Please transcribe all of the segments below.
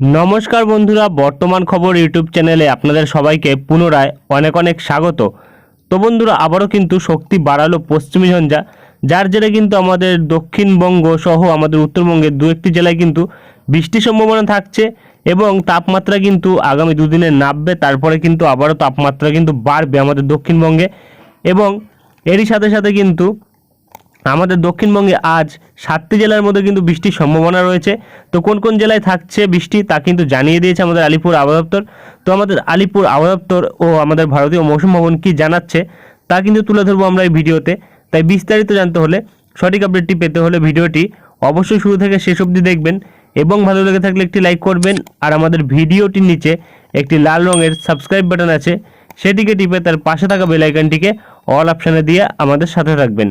নমস্কার বন্ধুরা, বর্তমান খবর ইউটিউব চ্যানেলে আপনাদের সবাইকে পুনরায় অনেক অনেক স্বাগত। তো বন্ধুরা, আবারও কিন্তু শক্তি বাড়ালো পশ্চিমী ঝঞ্ঝা, যার জেরে কিন্তু আমাদের দক্ষিণবঙ্গ সহ আমাদের উত্তরবঙ্গের দু একটি জেলায় কিন্তু বৃষ্টির সম্ভাবনা থাকছে এবং তাপমাত্রা কিন্তু আগামী দুদিনে নামবে, তারপরে কিন্তু আবারও তাপমাত্রা কিন্তু বাড়বে আমাদের দক্ষিণবঙ্গে এবং এরই সাথে সাথে কিন্তু আমাদের দক্ষিণবঙ্গে আজ সাতটি জেলার মধ্যে কিন্তু বৃষ্টির সম্ভাবনা রয়েছে। তো কোন কোন জেলায় থাকছে বৃষ্টি তা কিন্তু জানিয়ে দিয়েছে আমাদের আলিপুর আবহাওয়া তো আমাদের আলিপুর আবহাওয়া ও আমাদের ভারতীয় মৌসুম ভবন কী জানাচ্ছে তা কিন্তু তুলে ধরবো আমরা এই ভিডিওতে। তাই বিস্তারিত জানতে হলে, সঠিক আপডেটটি পেতে হলে ভিডিওটি অবশ্যই শুরু থেকে শেষ অবধি দেখবেন এবং ভালো লেগে থাকলে একটি লাইক করবেন আর আমাদের ভিডিওটির নিচে একটি লাল রঙের সাবস্ক্রাইব বাটন আছে, সেটিকে টিপে তার পাশে থাকা বেল আইকনটিকে অল অপশানে দিয়ে আমাদের সাথে থাকবেন।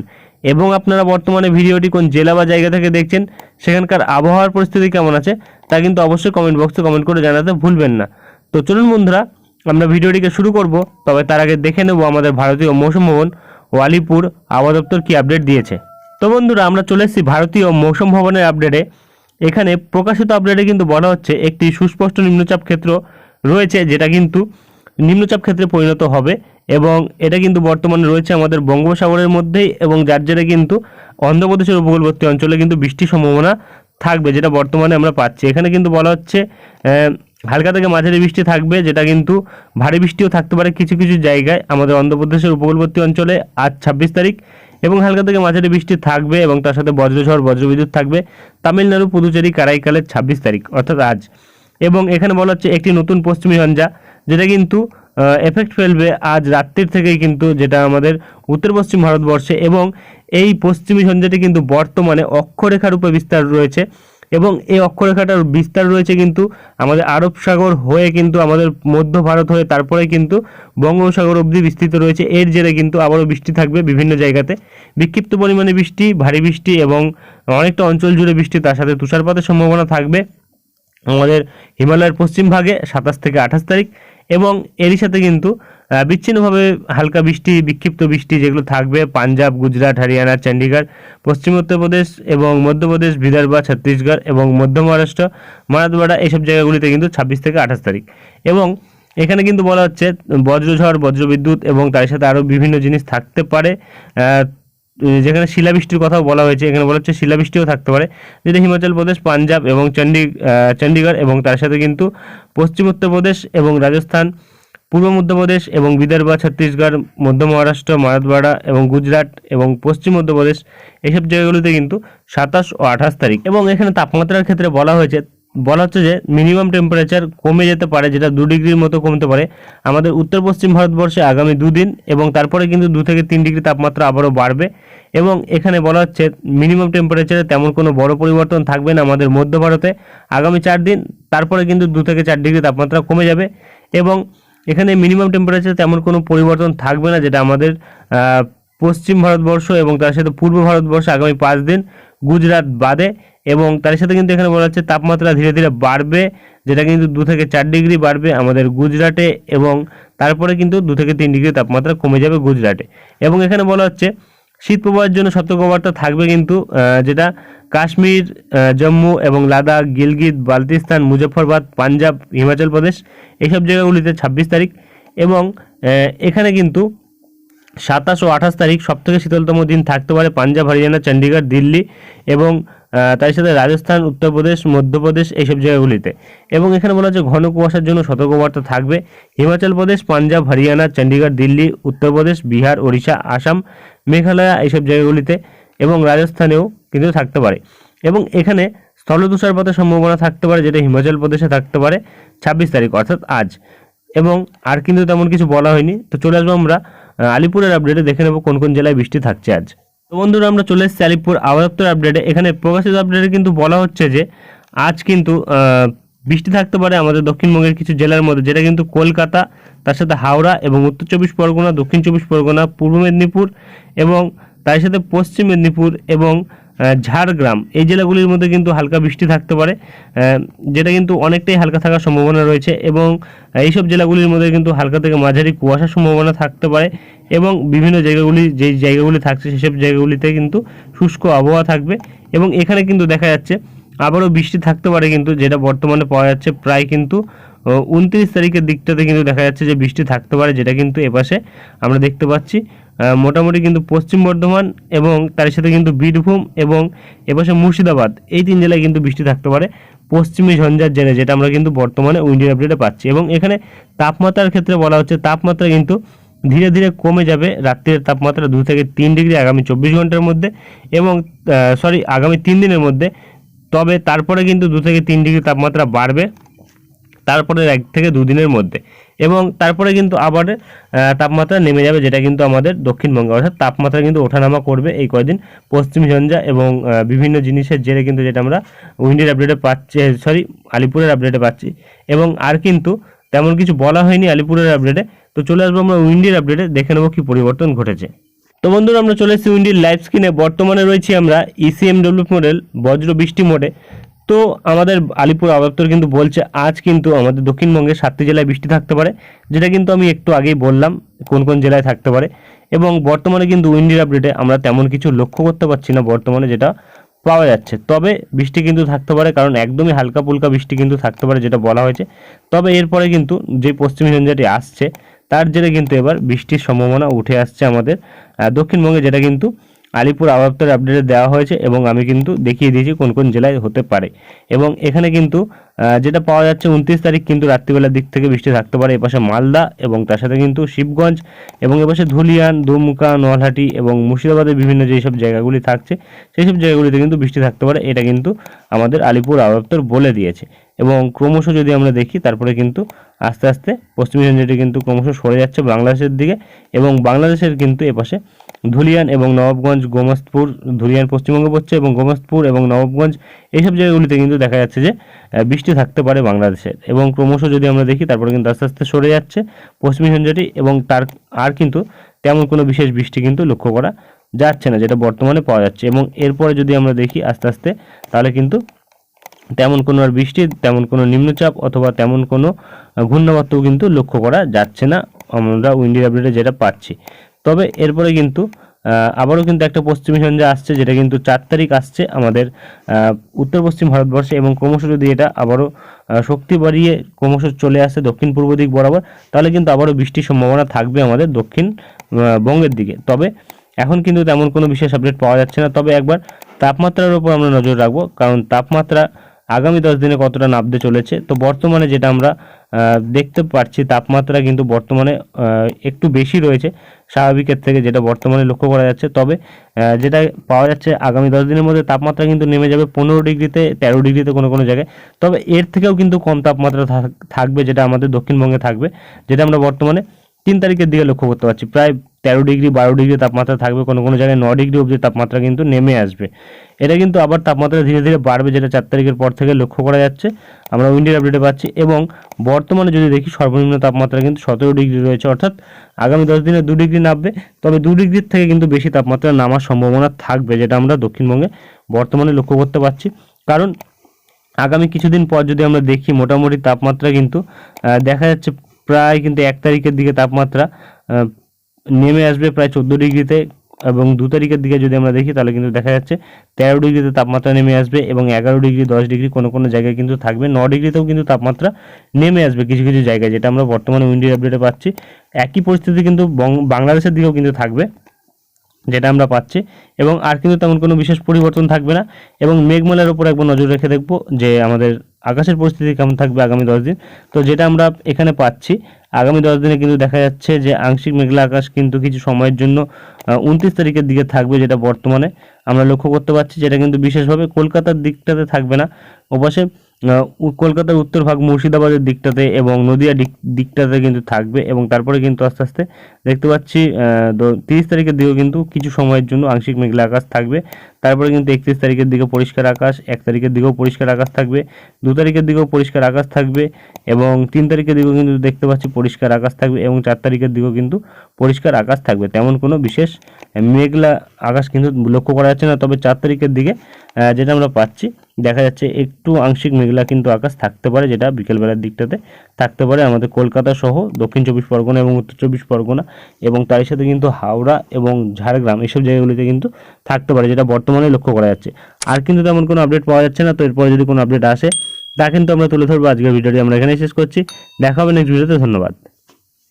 এবং আপনারা বর্তমানে ভিডিওটি কোন জেলা বা জায়গা থেকে দেখছেন, সেখানকার আবহাওয়ার পরিস্থিতি কেমন আছে, তা কিন্তু অবশ্যই কমেন্ট বক্সে কমেন্ট করে জানাতে ভুলবেন না। তো চলুন বন্ধুরা, আমরা ভিডিওটিকে শুরু করব, তবে তার আগে দেখে নেব আমাদের ভারতীয় মৌসুম ভবন ও আলিপুর আবহাওয়া দপ্তর কী আপডেট দিয়েছে। তো বন্ধুরা, আমরা চলে এসেছি ভারতীয় মৌসুম ভবনের আপডেটে এখানে প্রকাশিত আপডেটে কিন্তু বলা হচ্ছে, একটি সুস্পষ্ট নিম্নচাপ ক্ষেত্র রয়েছে, যেটা কিন্তু নিম্নচাপ ক্ষেত্রে পরিণত হবে। এবং এটা কিন্তু বর্তমানে রয়েছে আমাদের বঙ্গোপসাগরের মধ্যেই এবং যার জেরে কিন্তু অন্ধ্রপ্রদেশের উপকূলবর্তী অঞ্চলে কিন্তু বৃষ্টির সম্ভাবনা থাকবে, যেটা বর্তমানে আমরা পাচ্ছি। এখানে কিন্তু বলা হচ্ছে হালকা থেকে মাঝারি বৃষ্টি থাকবে, যেটা কিন্তু ভারী বৃষ্টিও থাকতে পারে কিছু কিছু জায়গায় আমাদের অন্ধ্রপ্রদেশের উপকূলবর্তী অঞ্চলে আজ ছাব্বিশ তারিখ এবং হালকা থেকে মাঝারি বৃষ্টি থাকবে এবং তার সাথে বজ্রঝড়, বজ্রবিদ্যুৎ থাকবে তামিলনাড়ু, পুদুচেরি, কারাইকালের ছাব্বিশ তারিখ, অর্থাৎ আজ। এবং এখানে বলা হচ্ছে একটি নতুন পশ্চিমী ঝঞ্ঝা, যেটা কিন্তু এফেক্ট ফেলবে আজ রাত্রির থেকেই কিন্তু যেটা আমাদের উত্তর পশ্চিম ভারতবর্ষে এবং এই পশ্চিমী ঝঞ্ঝাটি কিন্তু বর্তমানে অক্ষরেখার উপরে বিস্তার রয়েছে এবং এই অক্ষরেখাটার বিস্তার রয়েছে কিন্তু আমাদের আরব সাগর হয়ে কিন্তু আমাদের মধ্য ভারত হয়ে তারপরে কিন্তু বঙ্গোপসাগর অবধি বিস্তৃত রয়েছে। এর জেরে কিন্তু আবারও বৃষ্টি থাকবে বিভিন্ন জায়গাতে। বিক্ষিপ্ত পরিমাণে বৃষ্টি, ভারী বৃষ্টি এবং অনেকটা অঞ্চল জুড়ে বৃষ্টি, তার সাথে তুষারপাতের সম্ভাবনা থাকবে। আমাদের হিমালয়ের পশ্চিম ভাগে সাতাশ থেকে আঠাশ তারিখ। এবং এরই সাথে কিন্তু বিচ্ছিন্নভাবে হালকা বৃষ্টি, বিক্ষিপ্ত বৃষ্টি যেগুলো থাকবে, পাঞ্জাব, গুজরাট, হরিয়ানা চণ্ডীগড় পশ্চিম উত্তরপ্রদেশ এবং মধ্যপ্রদেশ, বিদর্ভ, ছত্তিশগড় এবং মধ্য মহারাষ্ট্র মারাঠওয়াড়া এইসব জায়গাগুলিতে কিন্তু ছাব্বিশ থেকে আঠাশ তারিখ। এবং এখানে কিন্তু বলা হচ্ছে বজ্রঝড়, বজ্রবিদ্যুৎ এবং তার সাথে আরও বিভিন্ন জিনিস থাকতে পারে। যেখানে শিলাবৃষ্টির কথাও বলা হয়েছে, এখানে বলা হচ্ছে শিলাবৃষ্টিও থাকতে পারে। যেটা হিমাচল প্রদেশ, পাঞ্জাব এবং চণ্ডী চণ্ডীগড় এবং তার সাথে কিন্তু পশ্চিম উত্তরপ্রদেশ এবং রাজস্থান, পূর্ব মধ্যপ্রদেশ এবং বিদর্ভ, ছত্তিশগড়, মধ্য মহারাষ্ট্র মারাঠওয়াড়া এবং গুজরাট এবং পশ্চিম মধ্যপ্রদেশ এসব জায়গাগুলিতে কিন্তু সাতাশ ও আঠাশ তারিখ। এবং এখানে তাপমাত্রার ক্ষেত্রে বলা হয়েছে বলা হচ্ছে যে মিনিমাম টেম্পারেচার কমে যেতে পারে, যেটা দু ডিগ্রির মতো কমতে পারে। আমাদের উত্তর পশ্চিম ভারতবর্ষে আগামী দুদিন এবং তারপরে কিন্তু দু থেকে তিন ডিগ্রি তাপমাত্রা আবারও বাড়বে এবং এখানে বলা হচ্ছে মিনিমাম টেম্পারেচারে তেমন কোনো বড় পরিবর্তন থাকবে না আমাদের মধ্য ভারতে। আগামী চার দিন তারপরে কিন্তু দু থেকে চার ডিগ্রি তাপমাত্রা কমে যাবে এবং এখানে মিনিমাম টেম্পারেচার তেমন কোনো পরিবর্তন থাকবে না, যেটা আমাদের পশ্চিম ভারতবর্ষ এবং তার সাথে পূর্ব ভারতবর্ষ আগামী পাঁচ দিন গুজরাট বাদে। এবং তার সাথে কিন্তু এখানে বলা হচ্ছে তাপমাত্রা ধীরে ধীরে বাড়বে, যেটা কিন্তু দু থেকে চার ডিগ্রি বাড়বে আমাদের গুজরাটে এবং তারপরে কিন্তু দু থেকে তিন ডিগ্রি তাপমাত্রা কমে যাবে গুজরাটে। এবং এখানে বলা হচ্ছে শীত প্রবাহের জন্য সতর্কবার্তা থাকবে কিন্তু যেটা কাশ্মীর জম্মু এবং লাদাখ, গিলগিত, বালতিস্তান, মুজফ্ফরবাদ, পাঞ্জাব, হিমাচল প্রদেশ এইসব জায়গাগুলিতে ছাব্বিশ তারিখ এবং এখানে কিন্তু সাতাশ ও আঠাশ তারিখ সবথেকে শীতলতম দিন থাকতে পারে পাঞ্জাব, হরিয়ানা চণ্ডীগড় দিল্লি এবং তার সাথে রাজস্থান, উত্তরপ্রদেশ, মধ্যপ্রদেশ এইসব জায়গাগুলিতে। এবং এখানে বলা হচ্ছে ঘন কুয়াশার জন্য সতর্কবার্তা থাকবে। হিমাচল প্রদেশ, পাঞ্জাব, হরিয়ানা, চণ্ডীগড়, দিল্লি, উত্তরপ্রদেশ, বিহার, ওড়িশা, আসাম, মেঘালয় এইসব জায়গাগুলিতে এবং রাজস্থানেও কিন্তু থাকতে পারে। এবং এখানে স্থল তুষারপাতের সম্ভাবনা থাকতে পারে, যেটা হিমাচল প্রদেশে থাকতে পারে ছাব্বিশ তারিখ, অর্থাৎ আজ। এবং আর কিন্তু তেমন কিছু বলা হয়নি। তো চলে আসব আমরা আলিপুরের আপডেটে দেখে নেব কোন কোন জেলায় বৃষ্টি থাকছে আজ। বন্ধুরা, আমরা চলে এসেছি আলিপুর আবহাওয়া আপডেটে এখানে প্রকাশিত আপডেটে কিন্তু বলা হচ্ছে যে, আজ কিন্তু বৃষ্টি থাকতে পারে আমাদের দক্ষিণবঙ্গের কিছু জেলার মধ্যে, যেটা কিন্তু কলকাতা, তার সাথে হাওড়া এবং উত্তর চব্বিশ পরগনা, দক্ষিণ চব্বিশ পরগনা, পূর্ব মেদিনীপুর এবং তার সাথে পশ্চিম মেদিনীপুর এবং ঝাড়গ্রাম। এই জেলাগুলির মধ্যে কিন্তু হালকা বৃষ্টি থাকতে পারে যেটা কিন্তু অনেকটাই হালকা থাকার সম্ভাবনা রয়েছে এবং এইসব জেলাগুলির মধ্যে কিন্তু হালকা থেকে মাঝারি কুয়াশার সম্ভাবনা থাকতে পারে। এবং বিভিন্ন জায়গাগুলি যেই জায়গাগুলি থাকছে সেসব জায়গাগুলিতে কিন্তু শুষ্ক আবহাওয়া থাকবে এবং এখানে কিন্তু দেখা যাচ্ছে আবারও বৃষ্টি থাকতে পারে কিন্তু যেটা বর্তমানে পাওয়া যাচ্ছে প্রায় কিন্তু উনত্রিশ তারিখের দিকটাতে কিন্তু দেখা যাচ্ছে যে বৃষ্টি থাকতে পারে যেটা কিন্তু এপাশে আমরা দেখতে পাচ্ছি। মোটামুটি কিন্তু পশ্চিম বর্ধমান এবং তার সাথে কিন্তু বীরভূম এবং এপাশে মুর্শিদাবাদ এই তিন জেলায় কিন্তু বৃষ্টি থাকতে পারে। পশ্চিমী ঝঞ্ঝার জেনে যেটা আমরা কিন্তু বর্তমানে উইন্ডিয়ার আপডেটে পাচ্ছি এবং এখানে তাপমাত্রার ক্ষেত্রে বলা হচ্ছে তাপমাত্রা কিন্তু ধীরে ধীরে কমে যাবে রাত্রের তাপমাত্রা দু থেকে তিন ডিগ্রি আগামী চব্বিশ ঘণ্টার মধ্যে এবং সরি আগামী তিন দিনের মধ্যে। তবে তারপরে কিন্তু দু থেকে তিন ডিগ্রি তাপমাত্রা বাড়বে, তারপরে এক থেকে দুদিনের মধ্যে। এবং তারপরে কিন্তু আবার তাপমাত্রা নেমে যাবে, যেটা কিন্তু আমাদের দক্ষিণবঙ্গে। অর্থাৎ তাপমাত্রা কিন্তু ওঠানামা করবে এই কয়দিন। পশ্চিম ঝঞ্ঝা এবং বিভিন্ন জিনিসের জেরে কিন্তু যেটা আমরা উইন্ডের আপডেটে পাচ্ছি সরি আলিপুরের আপডেটে পাচ্ছি। এবং আর কিন্তু তেমন কিছু বলা হয়নি আলিপুরের আপডেটে। তো চলে আসব আমরা উইন্ডির আপডেটে দেখে নেব কি পরিবর্তন ঘটেছে। তো বন্ধুরা, আমরা চলে এসেছি উইন্ডির লাইভ স্ক্রিনে বর্তমানে রয়েছি আমরা E ইসিএমডব্লিউ মডেল বজ্র বৃষ্টি মোডে তো আমাদের আলিপুর আবহাওয়া কিন্তু বলছে, আজ কিন্তু আমাদের দক্ষিণবঙ্গে সাতটি জেলায় বৃষ্টি থাকতে পারে, যেটা কিন্তু আমি একটু আগেই বললাম, কোন কোন জেলায় থাকতে পারে। এবং বর্তমানে কিন্তু উইন্ডির আপডেটে আমরা তেমন কিছু লক্ষ্য করতে পারছি না বর্তমানে, যেটা পাওয়া যাচ্ছে। তবে বৃষ্টি কিন্তু থাকতে পারে, কারণ একদমই হালকা পুলকা বৃষ্টি কিন্তু থাকতে পারে, যেটা বলা হয়েছে। তবে এরপরে কিন্তু যে পশ্চিমী ঝঞ্ঝাটি আসছে তার জেরে কিন্তু এবার বৃষ্টির সম্ভাবনা উঠে আসছে আমাদের। দক্ষিণবঙ্গে যেটা কিন্তু আলিপুর আবহাওয়ার আপডেটে দেওয়া হয়েছে এবং আমি কিন্তু দেখিয়ে দিয়েছি কোন কোন জেলায় হতে পারে। এবং এখানে কিন্তু যেটা পাওয়া যাচ্ছে উনত্রিশ তারিখ কিন্তু রাত্রিবেলার দিক থেকে বৃষ্টি থাকতে পারে এপাশে মালদা এবং তার সাথে কিন্তু শিবগঞ্জ এবং এপাশে ধুলিয়ান, দুমকা, নোয়ালহাটি এবং মুর্শিদাবাদের বিভিন্ন যেসব জায়গাগুলি থাকছে সেই সব জায়গাগুলিতে কিন্তু বৃষ্টি থাকতে পারে। এটা কিন্তু আমাদের আলিপুর আবহাওয়া বলে দিয়েছে। এবং ক্রমশ যদি আমরা দেখি, তারপরে কিন্তু আস্তে আস্তে পশ্চিমী ঝঞ্ঝাটি কিন্তু ক্রমশ সরে যাচ্ছে বাংলাদেশের দিকে এবং বাংলাদেশের কিন্তু এপাশে ধুলিয়ান এবং নবাবগঞ্জ গোমস্তপুর ধুলিয়ান পশ্চিমবঙ্গে পড়ছে এবং গোমস্তপুর এবং নবাবগঞ্জ এইসব জায়গাগুলিতে কিন্তু দেখা যাচ্ছে যে বৃষ্টি থাকতে পারে বাংলাদেশের। এবং ক্রমশ যদি আমরা দেখি, তারপরে কিন্তু আস্তে আস্তে সরে যাচ্ছে পশ্চিমী ঝঞ্ঝাটি এবং তার আর কিন্তু তেমন কোনো বিশেষ বৃষ্টি কিন্তু লক্ষ্য করা যাচ্ছে না, যেটা বর্তমানে পাওয়া যাচ্ছে। এবং এরপরে যদি আমরা দেখি আস্তে আস্তে, তাহলে কিন্তু তেমন কোনো আর বৃষ্টি, তেমন কোনো নিম্নচাপ অথবা তেমন কোনো ঘূর্ণাবর্তও কিন্তু লক্ষ্য করা যাচ্ছে না। আমরা উইন্ডি আপডেটে যেটা পাচ্ছি। তবে এরপরে কিন্তু আবারও কিন্তু একটা পশ্চিমী সন্ধ্যা আসছে, যেটা কিন্তু চার তারিখ আসছে আমাদের উত্তর পশ্চিম ভারতবর্ষে এবং ক্রমশ যদি এটা আবারও শক্তি বাড়িয়ে ক্রমশ চলে আসে দক্ষিণ পূর্ব দিক বরাবর, তাহলে কিন্তু আবারও বৃষ্টির সম্ভাবনা থাকবে আমাদের দক্ষিণ বঙ্গের দিকে। তবে এখন কিন্তু তেমন কোনো বিশেষ আপডেট পাওয়া যাচ্ছে না। তবে একবার তাপমাত্রার উপর আমরা নজর রাখব, কারণ তাপমাত্রা আগামী দশ দিনে কতটা নামতে চলেছে? তো বর্তমানে যেটা আমরা দেখতে পাচ্ছি, তাপমাত্রা কিন্তু বর্তমানে একটু বেশি রয়েছে। স্বাভাবিকের থেকে যেটা বর্তমানে লক্ষ্য করা যাচ্ছে, তবে যেটা পাওয়া যাচ্ছে আগামী দশ দিনের মধ্যে তাপমাত্রা কিন্তু নেমে যাবে পনেরো ডিগ্রিতে, তেরো ডিগ্রিতে কোনো কোনো জায়গায়। তবে এর থেকেও কিন্তু কম তাপমাত্রা থাকবে যেটা আমাদের দক্ষিণবঙ্গে থাকবে, যেটা আমরা বর্তমানে তিন তারিখের দিকে লক্ষ্য করতে পারছি। প্রায় তেরো ডিগ্রি, বারো ডিগ্রি তাপমাত্রা থাকবে, কোনো কোনো জায়গায় ন ডিগ্রি অবধি তাপমাত্রা কিন্তু নেমে আসবে। এটা কিন্তু আবার তাপমাত্রা ধীরে ধীরে বাড়বে, যেটা চার তারিখের পর থেকে লক্ষ্য করা যাচ্ছে। আমরা উইন্ডের আপডেটে পাচ্ছি এবং বর্তমানে যদি দেখি সর্বনিম্ন তাপমাত্রা কিন্তু সতেরো ডিগ্রি রয়েছে, অর্থাৎ আগামী দশ দিনে দু ডিগ্রি নামবে। তবে দু ডিগ্রির থেকে কিন্তু বেশি তাপমাত্রা নামার সম্ভাবনা থাকবে, যেটা আমরা দক্ষিণবঙ্গে বর্তমানে লক্ষ্য করতে পারছি। কারণ আগামী কিছুদিন পর যদি আমরা দেখি, মোটামুটি তাপমাত্রা কিন্তু দেখা যাচ্ছে প্রায় কিন্তু এক তারিখের দিকে তাপমাত্রা নেমে আসবে প্রায় চোদ্দ ডিগ্রিতে এবং দু তারিখের দিকে যদি আমরা দেখি, তাহলে কিন্তু দেখা যাচ্ছে তেরো ডিগ্রিতে তাপমাত্রা নেমে আসবে এবং এগারো ডিগ্রি, দশ ডিগ্রি কোনো কোনো জায়গায় কিন্তু থাকবে। ন ডিগ্রিতেও কিন্তু তাপমাত্রা নেমে আসবে কিছু কিছু জায়গায়, যেটা আমরা বর্তমানে উইন্ডির আপডেটে পাচ্ছি। একই পরিস্থিতি কিন্তু বাংলাদেশের দিকেও কিন্তু থাকবে, যেটা আমরা পাচ্ছি। এবং আর কিন্তু তেমন কোনো বিশেষ পরিবর্তন থাকবে না। এবং মেঘমালার ওপর একবার নজর রেখে দেখব যে আমাদের আকাশের পরিস্থিতি কেমন থাকবে আগামী দশ দিন? তো যেটা আমরা এখানে পাচ্ছি, আগামী দশ দিনে কিন্তু দেখা যাচ্ছে যে আংশিক মেঘলা আকাশ কিন্তু কিছু সময়ের জন্য উনত্রিশ তারিখের দিকে থাকবে যেটা বর্তমানে। আমরা লক্ষ্য করতে পারছি যেটা কিন্তু বিশেষভাবে কলকাতার দিকটাতে থাকবে না। ওপাশে কলকাতার উত্তর ভাগ মুর্শিদাবাদের দিকটাতে এবং নদিয়া দিক, দিকটাতে কিন্তু থাকবে এবং তারপরে কিন্তু আস্তে আস্তে দেখতে পাচ্ছি তিরিশ তারিখের দিকেও কিন্তু কিছু সময়ের জন্য আংশিক মেঘলা আকাশ থাকবে। তারপরে কিন্তু একত্রিশ তারিখের দিকেও পরিষ্কার আকাশ, এক তারিখের দিকেও পরিষ্কার আকাশ থাকবে, দু তারিখের দিকেও পরিষ্কার আকাশ থাকবে এবং তিন তারিখের দিকেও কিন্তু দেখতে পাচ্ছি পরিষ্কার আকাশ থাকবে এবং চার তারিখের দিকেও কিন্তু পরিষ্কার আকাশ থাকবে। তেমন কোনো বিশেষ মেঘলা আকাশ কিন্তু লক্ষ্য করা যাচ্ছে না, তবে চার তারিখের দিকে যেটা আমরা পাচ্ছি দেখা যাচ্ছে একটু আংশিক মেঘলা কিন্তু আকাশ থাকতে পারে, যেটা বিকেলবেলার দিকটাতে থাকতে পারে। আমাদের কলকাতা সহ দক্ষিণ চব্বিশ পরগনা এবং উত্তর চব্বিশ পরগনা এবং তারই সাথে কিন্তু হাওড়া এবং ঝাড়গ্রাম এইসব জায়গাগুলিতে কিন্তু থাকতে পারে, যেটা বর্তমানে লক্ষ্য করা যাচ্ছে। আর কিন্তু তেমন কোনো আপডেট পাওয়া যাচ্ছে না, তো এরপরে যদি কোনো আপডেট আসে, তা কিন্তু আমরা তুলে ধরবো। আজকের ভিডিওটি আমরা এখানেই শেষ করছি। দেখা হবে নেক্সট ভিডিওতে ধন্যবাদ।